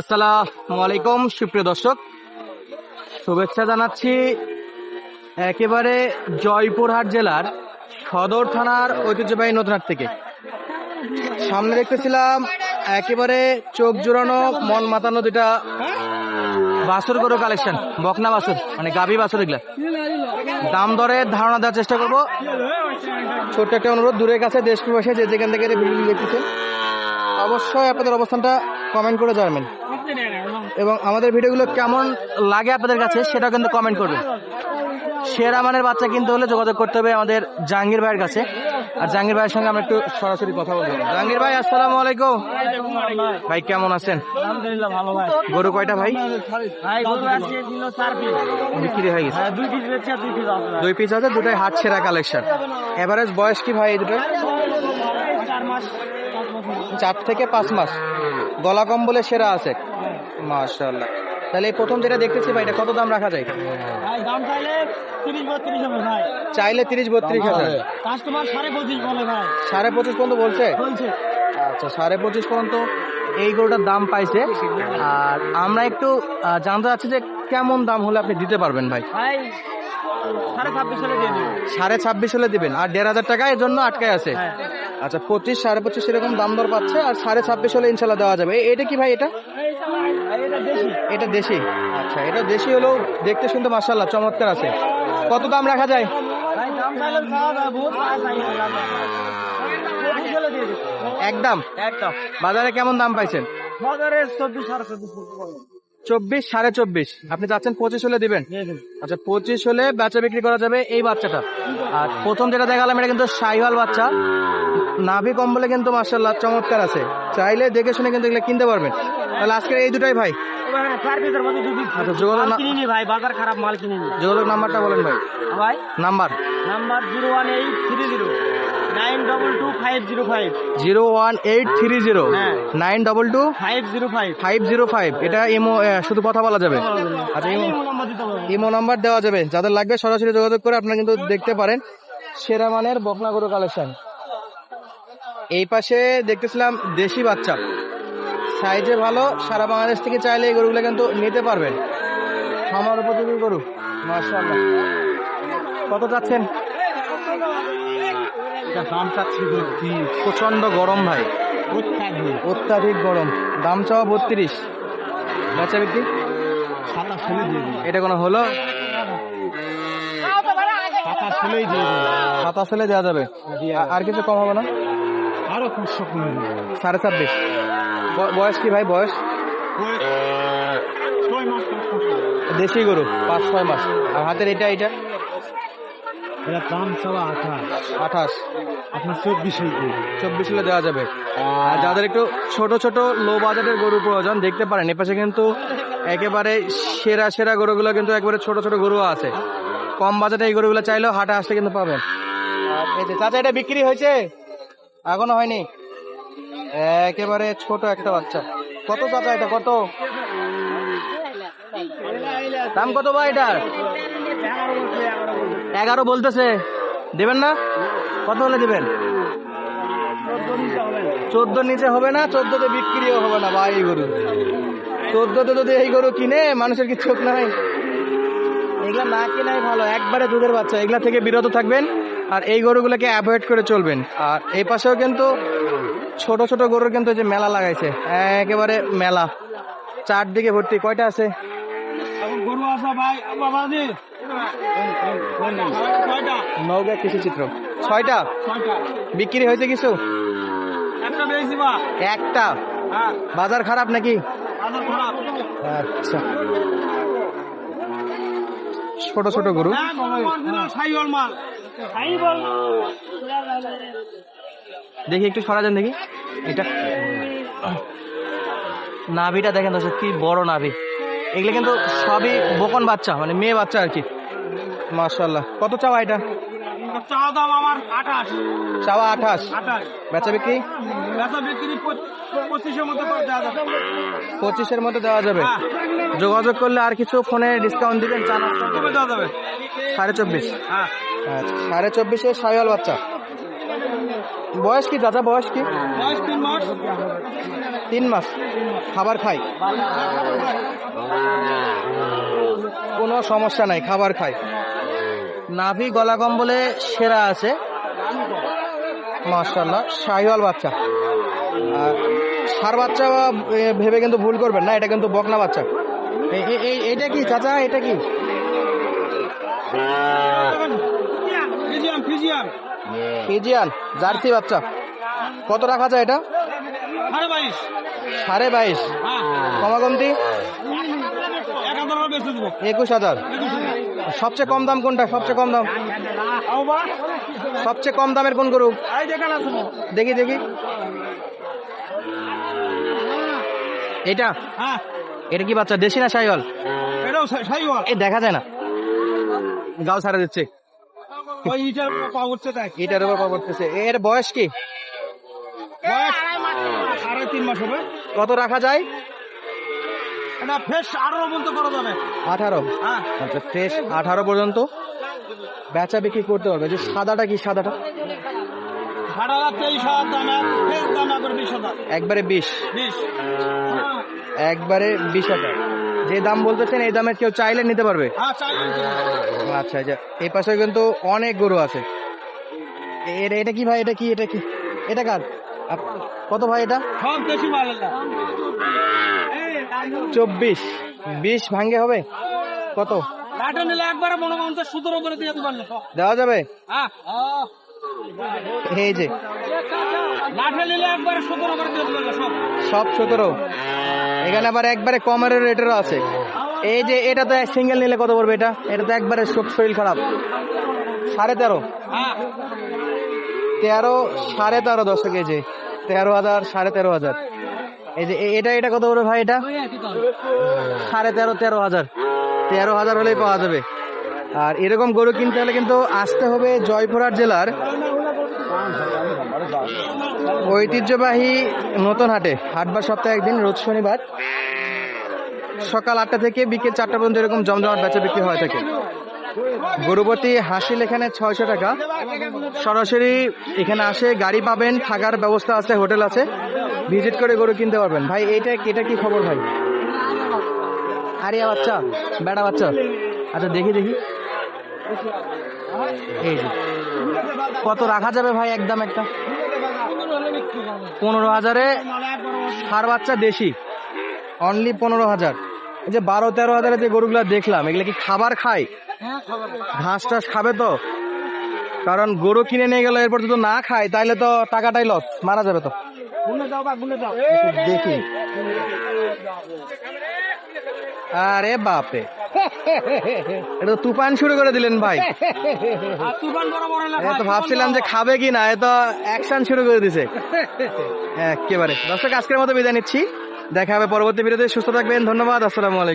আসসালামু আলাইকুম, সুপ্রিয় দর্শক। শুভেচ্ছা জানাচ্ছি একেবারে জয়পুরহাট জেলার সদর থানার ঐতিহ্যবাহী নতুনহাট থেকে। সামনে দেখতেছিলাম একেবারে চোখ জোড়ানো মন মাতানো দুটা বাসুর গরু কালেকশন বকনা বাসুর মানে গাভী বাসুর এগুলা। দাম দরে ধারণা দেওয়ার চেষ্টা করব। ছোট্ট একটা অনুরোধ, দূরের কাছে দেশ প্রবাসে যে যেখান থেকে ভিডিও দেখতেছেন, অবশ্যই আপনাদের অবস্থানটা কমেন্ট করে জানাবেন। এবং আমাদের ভিডিওগুলো কেমন লাগে আপনাদের কাছে সেটাও কিন্তু কমেন্ট করবেন। সেরা মানের বাচ্চা কিনতে হলে যোগাযোগ করতে হবে আমাদের জাহাঙ্গীর ভাইয়ের কাছে। আর জাহাঙ্গীর ভাইয়ের সঙ্গে আমরা একটু সরাসরি কথা বলব। জাহাঙ্গীর ভাই আসসালাম আলাইকুম। ভাই কেমন আছেন? গরু কয়টা ভাই? বিক্রি হয়ে গেছে। হ্যাঁ দুই পিস আছে দুটাই হাট সেরা কালেকশন এভারেজ বয়স কি ভাই এই বছর। চার থেকে পাঁচ মাস। গলা কম্বলে সেরা আছে। মাশাল্লাহ তাহলে এই প্রথম যেটা দেখতেছি ভাই এটা কত দাম রাখা যায়? ভাই দাম চাইলে তিরিশ বত্রিশ হবে ভাই। চাইলে তিরিশ বত্রিশ হাজার। কাস্টমার সাড়ে পঁচিশ বলে ভাই। সাড়ে পঁচিশ পর্যন্ত বলছে? বলছে। আচ্ছা সাড়ে পঁচিশ পর্যন্ত। এই গরুটার দাম পাইছে। আর আমরা একটু জানতে চাচ্ছি যে কেমন দাম হলে আপনি দিতে পারবেন ভাই? ভাই সাড়ে ছাব্বিশ হলে দিবেন। আর দেড় হাজার টাকা এর জন্য আটকায় আছে। হ্যাঁ। আচ্ছা পঁচিশ সাড়ে পঁচিশ এরকম দাম দর পাচ্ছে। আর সাড়ে ছাব্বিশ হলে ইনশাল্লাহ দেওয়া যাবে। এটা কি ভাই এটা? এটা দেশি। আচ্ছা এটা দেশি হলেও দেখতে শুনতে মাসাল্লাহ চমৎকার আছে। কত দাম রাখা যায়? হলে একদম বাজারে কেমন দাম পাইছেন? চব্বিশ সাড়ে চব্বিশ। আপনি চাচ্ছেন পঁচিশ হলে দিবেন? আচ্ছা পঁচিশ হলে বেচা বিক্রি করা যাবে এই বাচ্চাটা। আর প্রথম যেটা দেখালাম, এটা কিন্তু সাইওয়াল বাচ্চা। নাভি কম্বলে কিন্তু মার্শাল্লাহ চমৎকার আছে। চাইলে দেখে শুনে কিন্তু এগুলো কিনতে পারবেন। তাহলে এই দুটাই ভাই। আচ্ছা, যোগাযোগ মাল কিনিনি ভাই বাজার খারাপ মাল কিনিনি যোগাযোগ নাম্বারটা বলেন ভাই। ভাই? Number? Number zero one eight three zero. Nine double two five zero five. Zero one eight three zero. হ্যাঁ। Nine double two five zero five. Five zero five. এটা ইমো শুধু কথা বলা যাবে। আচ্ছা ইমো নাম্বার ইমো নাম্বার দেওয়া যাবে। যাদের লাগবে সরাসরি যোগাযোগ করে আপনারা কিন্তু দেখতে পারেন। সেরা মানের বকনা গরু কালেকশন। এই পাশে দেখতেছিলাম দেশি বাচ্চা। সাইজে ভালো সারা বাংলাদেশ থেকে চাইলে এই গরুগুলো কিন্তু নিতে পারবেন আমার উপযোগী গরু মার্শাল্লাহ কত চাচ্ছেন? দাম চাচ্ছি প্রচণ্ড গরম ভাই। অত্যাধিক। গরম। দাম চাওয়া বত্রিশ। বেচা বিক্রি? এটা কোনো হলো? সাতাশ হলে দেওয়া যাবে। আর কিছু কম হবে না? আরও সাড়ে ছাব্বিশ। বয়স কি ভাই বয়স? দেশি গরু পাঁচ ছয় মাস। আর হাতের এটা এটা? এটা দাম চাওয়া আঠাশ। আঠাশ। আপনার চব্বিশ চব্বিশ হলে দেওয়া যাবে। আর যাদের একটু ছোট ছোট লো বাজেটের গরু প্রয়োজন দেখতে পারেন এপাশে কিন্তু একেবারে সেরা সেরা গরুগুলো কিন্তু একবারে ছোট ছোট গরু আছে। কম বাজেটে এই গরুগুলো চাইলেও হাটে আসলে কিন্তু পাবেন। চাচা এটা বিক্রি হয়েছে? এখনও হয়নি? একেবারে ছোট একটা বাচ্চা। কত চাচা এটা? কত? দাম কত ভাই এটার? এগারো বলতেছে। দেবেন না? কত হলে দেবেন? চোদ্দ নিচে হবে না, চোদ্দতে বিক্রিও হবে না ভাই এই গরু। চোদ্দতে যদি এই গরু কিনে, মানুষের কি চোখ নাই। এগুলা না কেনাই ভালো, একবারে দুধের বাচ্চা। এগুলা থেকে বিরত থাকবেন। আর এই গরুগুলোকে অ্যাভয়েড করে চলবেন। আর এই পাশেও কিন্তু ছোট ছোট গরুর কিন্তু যে মেলা লাগাইছে। একেবারে মেলা। চারদিকে ভর্তি। কয়টা আছে? গরু আসা ভাই কৃষি চিত্র ছয়টা। বিক্রি হয়েছে কিছু? একটা হ্যাঁ। বাজার খারাপ নাকি? আচ্ছা। ছোট ছোট গরু। মাল। সাইবল দেখি একটু সরা যান দেখি। এটা নাভিটা দেখেন দর্শক কি বড় নাভি। এগুলো কিন্তু সবই বকন বাচ্চা মানে মেয়ে বাচ্চা আর কি। মার্শাল্লাহ কত চাওয়া এটা? চাওয়া দাম আমার আঠাশ। চাওয়া আঠাশ। বেচা বিক্রি? বেচা বিক্রি পঁচিশের মধ্যে দেওয়া যাবে। পঁচিশের মধ্যে দেওয়া যাবে। হ্যাঁ। যোগাযোগ করলে আর কিছু ফোনে ডিসকাউন্ট দিবেন চার দেওয়া যাবে। সাড়ে চব্বিশ। হ্যাঁ। সাড়ে চব্বিশে সাইওয়াল বাচ্চা। বয়স কি দাদা বয়স কি? তিন মাস। খাবার খায় কোনো সমস্যা নাই, খাবার খায় নাভি গলা কম্বলে সেরা আছে। মাশাল্লাহ শাহিওয়াল বাচ্চা। আর সার বাচ্চা ভেবে কিন্তু ভুল করবেন না, এটা কিন্তু বকনা বাচ্চা। এটা কি চাচা, এটা কি? ফিজিয়াম ফিজিয়ান জার্সি বাচ্চা। কত রাখা যায় এটা? সাড়ে বাইশ। সাড়ে বাইশ। হ্যাঁ। কমা কমতি এক হাজার টাকা বেচে দেবো। একুশ হাজার। সবচেয়ে কম দাম কোনটা? সবচেয়ে কম দাম? সবচেয়ে কম দামের কোন গরু? দেখি দেখি। এটা? হ্যাঁ। এটা কি বাচ্চা? দেশি না সাইওয়াল। এ দেখা যায় না। গাও ছাড়া দিচ্ছে। ওই ইটার তাই উপর পা পড়তেছে এর বয়স কি? বয়স আড়াই তিন মাস হবে। কত রাখা যায়? ফ্রেশ আঠারো পর্যন্ত করা যাবে। আঠারো? হ্যাঁ। আচ্ছা ফ্রেশ আঠারো পর্যন্ত? বেচা বিক্রি করতে পারবে। যে সাদাটা কি সাদাটা? একবার বিশ। একবারে বিশ হাজার। যে দাম বলতেছেন এই দামে কেউ চাইলে নিতে পারবে। হ্যাঁ আচ্ছা আচ্ছা এই পাশে কিন্তু অনেক গরু আছে। এ- এটা কি ভাই? এটা কি? এটা কি? এটা কার? কত ভাই এটা? এটা। চব্বিশ। বিশ ভাঙ্গে হবে? কত? দেওয়া যাবে? হ্যাঁ। এই যে। সব সতেরো? এখানে আবার একবারে কমের রেটেরও আছে। এই যে এটা তো এক সিঙ্গেল নিলে কত পড়বে এটা? এটা তো একবারে সব শরীর খারাপ। সাড়ে তেরো। হ্যাঁ তেরো, সাড়ে তেরো দশ কেজি। তেরো হাজার, সাড়ে তেরো হাজার। এই যে এটা এটা কত পড়বে ভাই এটা? সাড়ে তেরো তেরো হাজার। তেরো হাজার হলেই পাওয়া যাবে। আর এরকম গরু কিনতে হলে কিন্তু আসতে হবে জয়পুরহাট জেলার ঐতিহ্যবাহী নতুন হাটে। হাটবার সপ্তাহে একদিন, রোজ শনিবার। সকাল আটটা থেকে বিকেল চারটা পর্যন্ত এরকম জমজমাট বেচা বিক্রি হয়ে থাকে। গরুপতি হাসিল এখানে ছয়শো টাকা। সরাসরি এখানে আসে, গাড়ি পাবেন, থাকার ব্যবস্থা আছে, হোটেল আছে। ভিজিট করে গরু কিনতে পারবেন। ভাই এটা এটা কি খবর ভাই? আরিয়া বাচ্চা, বেড়া বাচ্চা। আচ্ছা দেখি দেখি। এই কত রাখা যাবে ভাই, একদম একটা? পনেরো হাজারে সার বাচ্চা দেশি। অনলি পনেরো হাজার। এই যে বারো তেরো হাজারে যে গরুগুলো দেখলাম এগুলো কি খাবার খায়? ঘাস টাস খাবে তো? কারণ গরু কিনে নিয়ে গেলে এরপর যদি না খায় তাহলে তো টাকাটাই লস মারা যাবে তো। দেখি। আরে বাপরে। এটা তুফান শুরু করে দিলেন ভাই। তো ভাবছিলাম যে খাবে কি না এ তো অ্যাকশন শুরু করে দিছে। একেবারে। দর্শক আজকের মতো বিদায় নিচ্ছি। দেখা হবে পরবর্তী ভিডিওতে। সুস্থ থাকবেন ধন্যবাদ আসসালামু আলাইকুম।